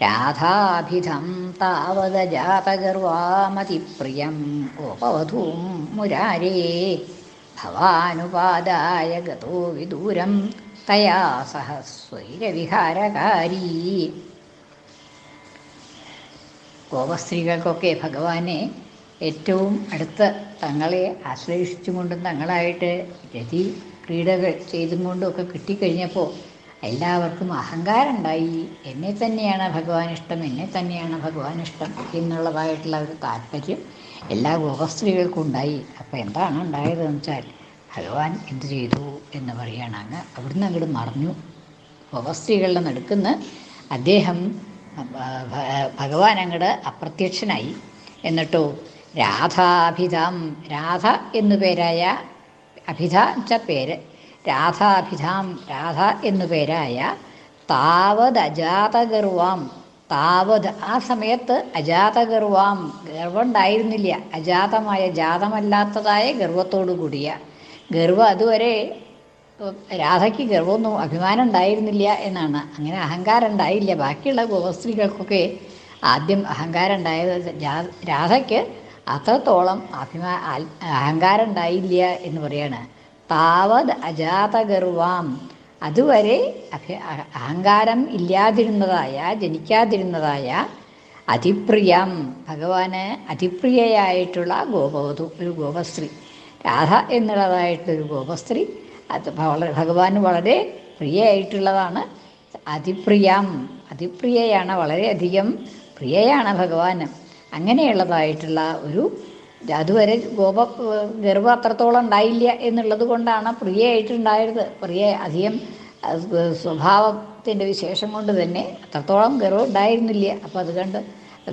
രാധാഭിധം താവത ജാതഗർവാമതിപ്രിയം ഉപവധൂം മുരാരേ. ഭവാനുപാദായ ഗതോ വിദൂരം തയാ സഹ സ്വൈരവിഹാരകാരി ഗോപസ്ത്രീകൾക്കൊക്കെ ഭഗവാനെ ഏറ്റവും അടുത്ത് തങ്ങളെ ആശ്ലേഷിച്ചുകൊണ്ടും തങ്ങളായിട്ട് രതി ക്രീഡകൾ ചെയ്തും കൊണ്ടും ഒക്കെ കിട്ടിക്കഴിഞ്ഞപ്പോൾ എല്ലാവർക്കും അഹങ്കാരം ഉണ്ടായി എന്നെ തന്നെയാണ് ഭഗവാൻ ഇഷ്ടം എന്നെ തന്നെയാണ് ഭഗവാൻ ഇഷ്ടം എന്നുള്ളതായിട്ടുള്ള ഒരു താല്പര്യം എല്ലാ ഗോഹസ്ത്രീകൾക്കും ഉണ്ടായി. അപ്പോൾ എന്താണ് ഉണ്ടായതെന്ന് വെച്ചാൽ ഭഗവാൻ എന്ത് ചെയ്തു എന്ന് പറയുകയാണ് അങ്ങ് അവിടുന്ന് അങ്ങോട്ട് മറഞ്ഞു ഗോപസ്ത്രീകളുടെ നടുക്കുന്ന് അദ്ദേഹം ഭഗവാൻ അങ്ങോട്ട് അപ്രത്യക്ഷനായി. എന്നിട്ടോ രാധാഭിധാം രാധ എന്നു പേരായ അഭിധ എന്ന പേര്. രാധാഭിധാം രാധ എന്നു പേരായ താവത് അജാതഗർവാം താവത് ആ സമയത്ത് അജാതഗർവാം. ഗർവം ഉണ്ടായിരുന്നില്ല അജാതമായ ജാതമല്ലാത്തതായ ഗർവത്തോടു കൂടിയ. ഗർവം അതുവരെ രാധയ്ക്ക് ഗർവമൊന്നും അഭിമാനം ഉണ്ടായിരുന്നില്ല എന്നാണ്. അങ്ങനെ അഹങ്കാരം ഉണ്ടായില്ല ബാക്കിയുള്ള ഗോപസ്ത്രീകൾക്കൊക്കെ ആദ്യം അഹങ്കാരം ഉണ്ടായത് രാധയ്ക്ക് അത്രത്തോളം അഭിമാ അഹങ്കാരം ഉണ്ടായില്ല എന്ന് പറയാണ്. താവത് അജാതഗർവാം. അതുവരെ അഭി അഹങ്കാരം ഇല്ലാതിരുന്നതായ ജനിക്കാതിരുന്നതായ അതിപ്രിയം ഭഗവാന് അതിപ്രിയയായിട്ടുള്ള ഗോപവധു ഒരു ഗോപസ്ത്രീ. രാധ എന്നുള്ളതായിട്ടൊരു ഗോപസ്ത്രീ. അത് വളരെ ഭഗവാന് വളരെ പ്രിയയായിട്ടുള്ളതാണ് അതിപ്രിയം അതിപ്രിയയാണ് വളരെയധികം പ്രിയയാണ് ഭഗവാന്. അങ്ങനെയുള്ളതായിട്ടുള്ള ഒരു അതുവരെ ഗോപ ഗർഭം അത്രത്തോളം ഉണ്ടായില്ല എന്നുള്ളത് കൊണ്ടാണ് പ്രിയയായിട്ടുണ്ടായത്. പ്രിയ അധികം സ്വഭാവത്തിന്റെ വിശേഷം കൊണ്ട് തന്നെ അത്രത്തോളം ഗർവം ഉണ്ടായിരുന്നില്ല. അപ്പോൾ അതുകൊണ്ട്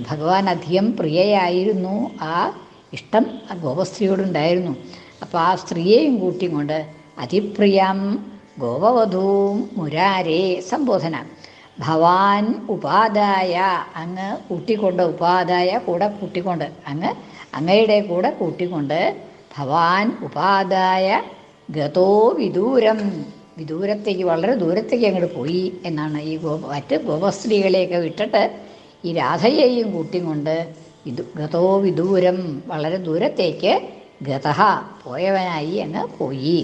ഭഗവാൻ അധികം പ്രിയയായിരുന്നു. ആ ഇഷ്ടം ആ ഗോപസ്ത്രീയോടുണ്ടായിരുന്നു. അപ്പോൾ ആ സ്ത്രീയെയും കൂട്ടിക്കൊണ്ട് അതിപ്രിയം ഗോപവധൂം മുരാരേ സംബോധന. ഭവാൻ ഉപാധായ അങ്ങ് കൂട്ടിക്കൊണ്ട് ഉപാധായ കൂടെ കൂട്ടിക്കൊണ്ട് അങ്ങ് അങ്ങയുടെ കൂടെ കൂട്ടിക്കൊണ്ട് ഭവാൻ ഉപാധായ ഗതോ വിദൂരം. വിദൂരത്തേക്ക് വളരെ ദൂരത്തേക്ക് അങ്ങോട്ട് പോയി എന്നാണ് ഈ ഗോ മറ്റ് ഗോപസ്ത്രീകളെയൊക്കെ വിട്ടിട്ട് ഈ രാധയെയും കൂട്ടിക്കൊണ്ട് വിദു ഗതോ വിദൂരം വളരെ ദൂരത്തേക്ക് ഗതഹ പോയവനായി അങ്ങ് പോയി.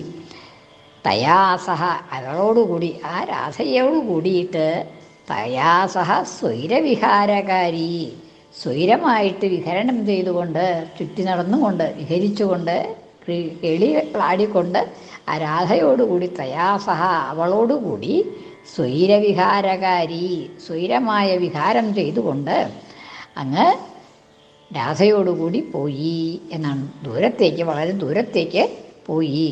തയാസഹ അവളോടുകൂടി ആ രാധയോട് കൂടിയിട്ട് തയാസഹ സ്വൈരവിഹാരകാരി. സ്വൈരമായിട്ട് വിഹരണം ചെയ്തുകൊണ്ട് ചുറ്റി നടന്നുകൊണ്ട് വിഹരിച്ചുകൊണ്ട് എളികളാടിക്കൊണ്ട് ആ രാധയോടുകൂടി തയാസഹ അവളോടുകൂടി സ്വൈരവിഹാരകാരി സ്വൈരമായ വിഹാരം ചെയ്തുകൊണ്ട് അങ്ങ് രാധയോടുകൂടി പോയി എന്നാണ്. ദൂരത്തേക്ക് വളരെ ദൂരത്തേക്ക് പോയി.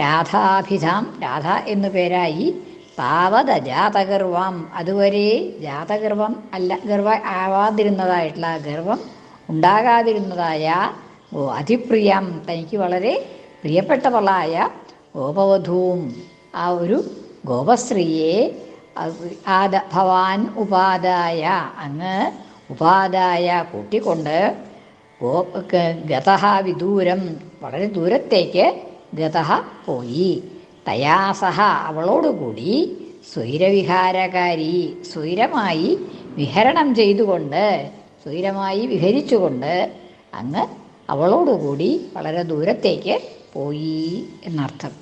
രാധാഭിധാം രാധ എന്നു പേരായി താവത് ജാതഗർവം അതുവരെ ജാതഗർവം അല്ല ഗർവ ആവാതിരുന്നതായിട്ടുള്ള ഗർവം ഉണ്ടാകാതിരുന്നതായ ഓ അതിപ്രിയം തനിക്ക് വളരെ പ്രിയപ്പെട്ടവളായ ഗോപവധൂം. ആ ഒരു ഗോപശ്രീയെ ആദ ഭവാൻ ഉപാദായ അങ്ങ് ഉപാദായ കൂട്ടിക്കൊണ്ട് ഗോ ഗതഹ വിദൂരം വളരെ ദൂരത്തേക്ക് ഗതഹ പോയി. തയാസഹ അവളോടുകൂടി സ്വൈരവിഹാരകാരി സ്വൈരമായി വിഹരണം ചെയ്തുകൊണ്ട് സ്വൈരമായി വിഹരിച്ചുകൊണ്ട് അങ്ങ് അവളോടുകൂടി വളരെ ദൂരത്തേക്ക് പോയി എന്നർത്ഥം.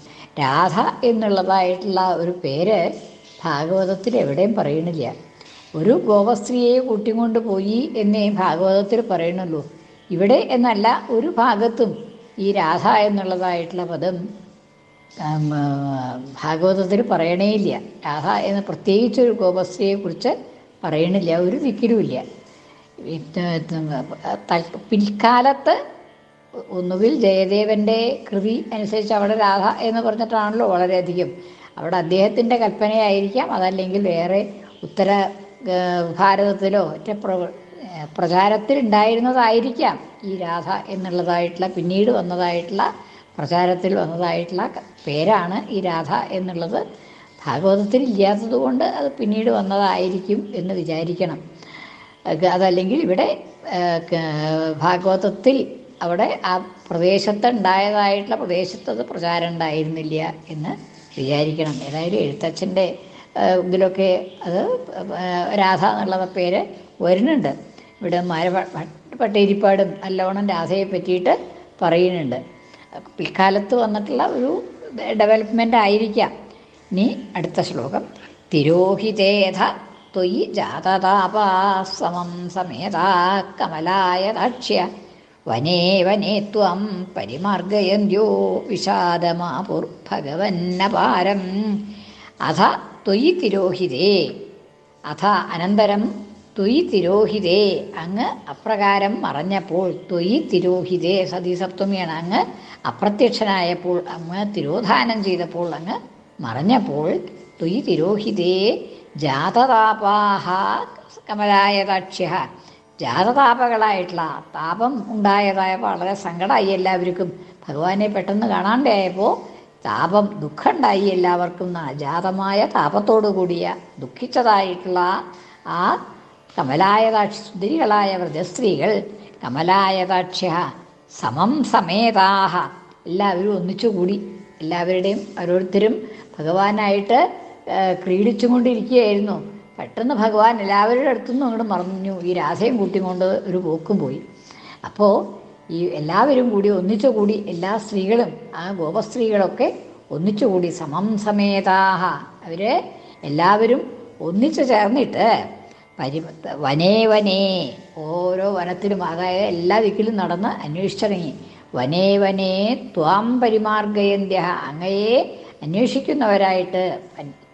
രാധ എന്നുള്ളതായിട്ടുള്ള ഒരു പേര് ഭാഗവതത്തിൽ എവിടെയും പറയണില്ല. ഒരു ഗോപസ്ത്രീയെ കൂട്ടിക്കൊണ്ട് പോയി എന്നേ ഭാഗവതത്തിൽ പറയണുള്ളൂ. ഇവിടെ എന്നല്ല ഒരു ഭാഗത്തും ഈ രാധ എന്നുള്ളതായിട്ടുള്ള പദം ഭാഗവതത്തിൽ പറയണേയില്ല രാധ എന്ന് പ്രത്യേകിച്ചൊരു ഗോപസ്ത്രീയെക്കുറിച്ച് പറയണില്ല ഒരു ദിക്കിലുമില്ല പിൽക്കാലത്ത് ഒന്നുകിൽ ജയദേവന്റെ കൃതി അനുസരിച്ച് അവിടെ രാധ എന്ന് പറഞ്ഞിട്ടാണല്ലോ വളരെയധികം. അവിടെ അദ്ദേഹത്തിന്റെ കൽപ്പനയായിരിക്കാം അതല്ലെങ്കിൽ വേറെ ഉത്തര ഭാരതത്തിലോ ഒറ്റ പ്ര പ്രചാരത്തിലുണ്ടായിരുന്നതായിരിക്കാം ഈ രാധ എന്നുള്ളതായിട്ടുള്ള പിന്നീട് വന്നതായിട്ടുള്ള പ്രചാരത്തിൽ വന്നതായിട്ടുള്ള പേരാണ് ഈ രാധ എന്നുള്ളത്. ഭാഗവതത്തിൽ ഇല്ലാത്തത് കൊണ്ട് അത് പിന്നീട് വന്നതായിരിക്കും എന്ന് വിചാരിക്കണം. അതല്ലെങ്കിൽ ഇവിടെ ഭാഗവതത്തിൽ അവിടെ ആ പ്രദേശത്ത് ഉണ്ടായതായിട്ടുള്ള പ്രദേശത്ത് അത് പ്രചാരം ഉണ്ടായിരുന്നില്ല എന്ന് വിചാരിക്കണം. ഏതായാലും എഴുത്തച്ഛന്റെ ഇതിലൊക്കെ അത് രാധ എന്നുള്ള പേര് വരുന്നുണ്ട്. ഇവിടെ മര പട്ടേരിപ്പാടും നല്ലവണ്ണം രാധയെ പറ്റിയിട്ട് പറയുന്നുണ്ട്. പിൽക്കാലത്ത് വന്നിട്ടുള്ള ഒരു ഡെവലപ്മെന്റ് ആയിരിക്കാം. ഇനി അടുത്ത ശ്ലോകം. തിരോഹിതേധ ത്വയി ജാതതാപാ സമം സമേതാ കമലായ ദാക്ഷ്യ. വനേ വനേ ത്വം പരിമാർഗയന്ത്യോ വിഷാദമാപുർ ഭഗവന്നപാരം. അഥ ത്വയി തിരോഹിതേ. അഥ അനന്തരം ത്വയി തിരോഹിതേ അങ്ങ് അപ്രകാരം മറഞ്ഞപ്പോൾ ത്വയി തിരോഹിതേ സതീസപ്തമിയാണ്. അങ്ങ് അപ്രത്യക്ഷനായപ്പോൾ അങ്ങ് തിരോധാനം ചെയ്തപ്പോൾ അങ്ങ് മറഞ്ഞപ്പോൾ ത്വയി തിരോഹിതേ ജാതതാപാഹ കമലായതാക്ഷ്യ. ജാതതാപകളായിട്ടുള്ള താപം ഉണ്ടായതായ വളരെ സങ്കടമായി എല്ലാവർക്കും. ഭഗവാനെ പെട്ടെന്ന് കാണാണ്ടായപ്പോൾ താപം ദുഃഖമുണ്ടായി എല്ലാവർക്കും. അജാതമായ ജാതമായ താപത്തോടു കൂടിയ ദുഃഖിച്ചതായിട്ടുള്ള ആ കമലായതാക്ഷി സുന്ദരികളായ വ്രജസ്ത്രീകൾ കമലായതാക്ഷ്യ സമം സമേതാഹ. എല്ലാവരും ഒന്നിച്ചുകൂടി എല്ലാവരുടെയും ഓരോരുത്തരും ഭഗവാനായിട്ട് ക്രീഡിച്ചും കൊണ്ടിരിക്കുകയായിരുന്നു പെട്ടെന്ന് ഭഗവാൻ എല്ലാവരുടെ അടുത്തുനിന്നും അങ്ങോട്ട് മറഞ്ഞു. ഈ രാധയും കൂട്ടിക്കൊണ്ട് ഒരു പോക്കും പോയി. അപ്പോൾ ഈ എല്ലാവരും കൂടി ഒന്നിച്ചു കൂടി എല്ലാ സ്ത്രീകളും ആ ഗോപസ്ത്രീകളൊക്കെ ഒന്നിച്ചു കൂടി സമം സമേതാഹ. അവർ എല്ലാവരും ഒന്നിച്ചു ചേർന്നിട്ട് പരി വനേ വനേ. ഓരോ വനത്തിലും അതായത് എല്ലാ ദിക്കിലും നടന്ന് അന്വേഷിച്ചിറങ്ങി. വനേ വനേ ത്വാം പരിമാർഗയന്ത്യ അങ്ങയെ അന്വേഷിക്കുന്നവരായിട്ട്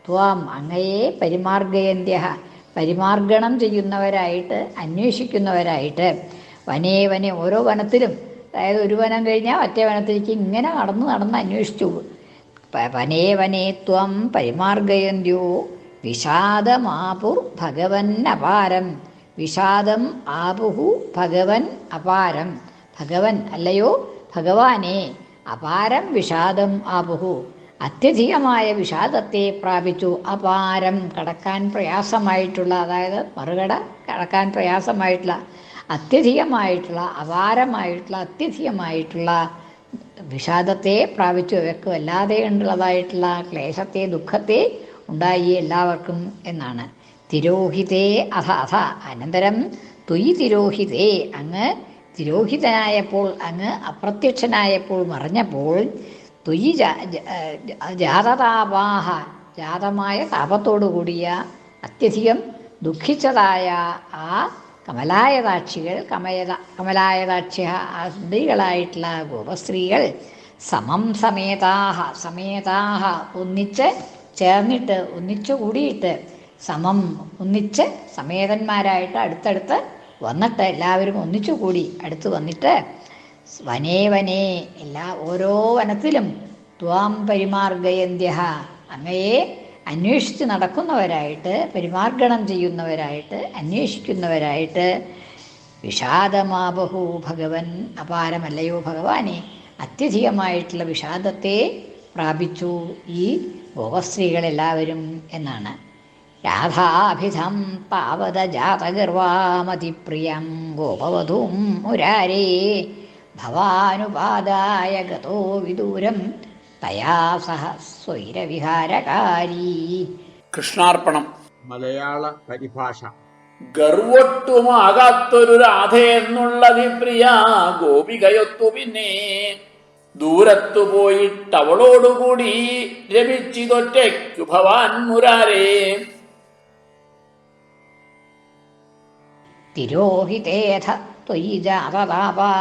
ത്വാം അങ്ങയെ പരിമാർഗയന്ത്യ പരിമാർഗണം ചെയ്യുന്നവരായിട്ട് അന്വേഷിക്കുന്നവരായിട്ട്. വനേ വനെ ഓരോ വനത്തിലും അതായത് ഒരു വനം കഴിഞ്ഞാൽ മറ്റേ വനത്തിലേക്ക് ഇങ്ങനെ നടന്ന് നടന്ന് അന്വേഷിച്ചു. വനേ വനേ ത്വം പരിമാർഗയന്ത്യോ വിഷാദമാപുർ ഭഗവൻ അപാരം വിഷാദം ആപുഹു ഭഗവൻ അപാരം. ഭഗവൻ അല്ലയോ? ഭഗവാനെ അപാരം വിഷാദം ആപുഹു. അത്യധികമായ വിഷാദത്തെ പ്രാപിച്ചു. അപാരം കടക്കാൻ പ്രയാസമായിട്ടുള്ള അതായത് മറുകട കടക്കാൻ പ്രയാസമായിട്ടുള്ള അത്യധികമായിട്ടുള്ള അപാരമായിട്ടുള്ള അത്യധികമായിട്ടുള്ള വിഷാദത്തെ പ്രാപിച്ചു. ഇവർക്ക് വല്ലാതെ ഉള്ളതായിട്ടുള്ള ക്ലേശത്തെ ദുഃഖത്തെ ഉണ്ടായി എല്ലാവർക്കും എന്നാണ്. തിരോഹിതേ അഥ അഥ. അനന്തരം ത്വയി തിരോഹിതേ. അങ്ങ് തിരോഹിതനായപ്പോൾ അങ്ങ് അപ്രത്യക്ഷനായപ്പോൾ മറഞ്ഞപ്പോൾ ജ- ജാതതാപാഹ ജാതമായ താപത്തോടു കൂടിയ അത്യധികം ദുഃഖിച്ചതായ ആ കമലായതാക്ഷികൾ കമയത കമലായതാക്ഷ്യ ആ സുന്ദരികളായിട്ടുള്ള ഗോപസ്ത്രീകൾ സമം സമേതാഹ സമേതാഹ ഒന്നിച്ച് ചേർന്നിട്ട് ഒന്നിച്ചു കൂടിയിട്ട് സമം ഒന്നിച്ച് സമേതന്മാരായിട്ട് അടുത്തടുത്ത് വന്നിട്ട് എല്ലാവരും ഒന്നിച്ചു കൂടി അടുത്ത് വന്നിട്ട് വനേ വനേ എല്ലാ ഓരോ വനത്തിലും ത്വാം പരിമാർഗയന്ത്യഹ. അങ്ങയെ അന്വേഷിച്ച് നടക്കുന്നവരായിട്ട് പരിമാർഗണം ചെയ്യുന്നവരായിട്ട് അന്വേഷിക്കുന്നവരായിട്ട് വിഷാദമാബഹു ഭഗവൻ. അപാരമല്ലയോ ഭഗവാനെ അത്യധികമായിട്ടുള്ള വിഷാദത്തെ പ്രാപിച്ചു ഈ ഗോപസ്ത്രീകളെല്ലാവരും എന്നാണ്. രാധാഭിധം പാവത ജാതഗർവാമതിപ്രിയം ഗോപവധൂം മുരാരേ ഭവാനുപാദായ ഗതോ വിദൂരം തയാ സഹ സ്വൈരവിഹാരകാരീ. കൃഷ്ണാർപ്പണം. മലയാള പരിഭാഷ. ഗർവട്ടുമാകാത്തൊരു രാധ എന്നുള്ളതി പ്രിയ ഗോപികയൊത്തു പിന്നെ. ദൂരത്തു പോയിട്ടവളോടുകൂടി രമിച്ചിതൊറ്റയ്ക്കു ഭവാൻ മുരാരേ. തിരോഹിതേഥ ത്വയി ജാതതാപാ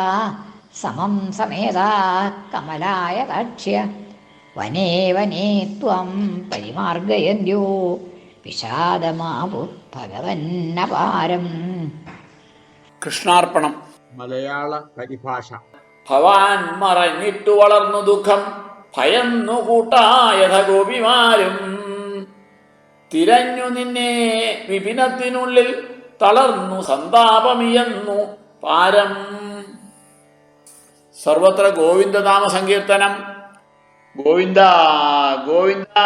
സമം സമേതാ കമലായ ദാക്ഷ്യ വനേ വനേ ത്വം പരിമാർഗയന്യോ. വിഷാദമാവു ഭഗവന്നപാരം കൃഷ്ണാർപ്പണം. മലയാള പരിഭാഷ. ഭവാൻ മറഞ്ഞിട്ടു വളർന്നു ദുഃഖം. ഭയന്നു കൂട്ടായഥ ഗോപിമാരും തിരഞ്ഞു നിന്നെ വിപിനത്തിനുള്ളിൽ തളർന്നു സന്താപമിയന്നു പാരം. സർവത്ര ഗോവിന്ദനാമ സങ്കീർത്തനം ഗോവിന്ദ ഗോവിന്ദ.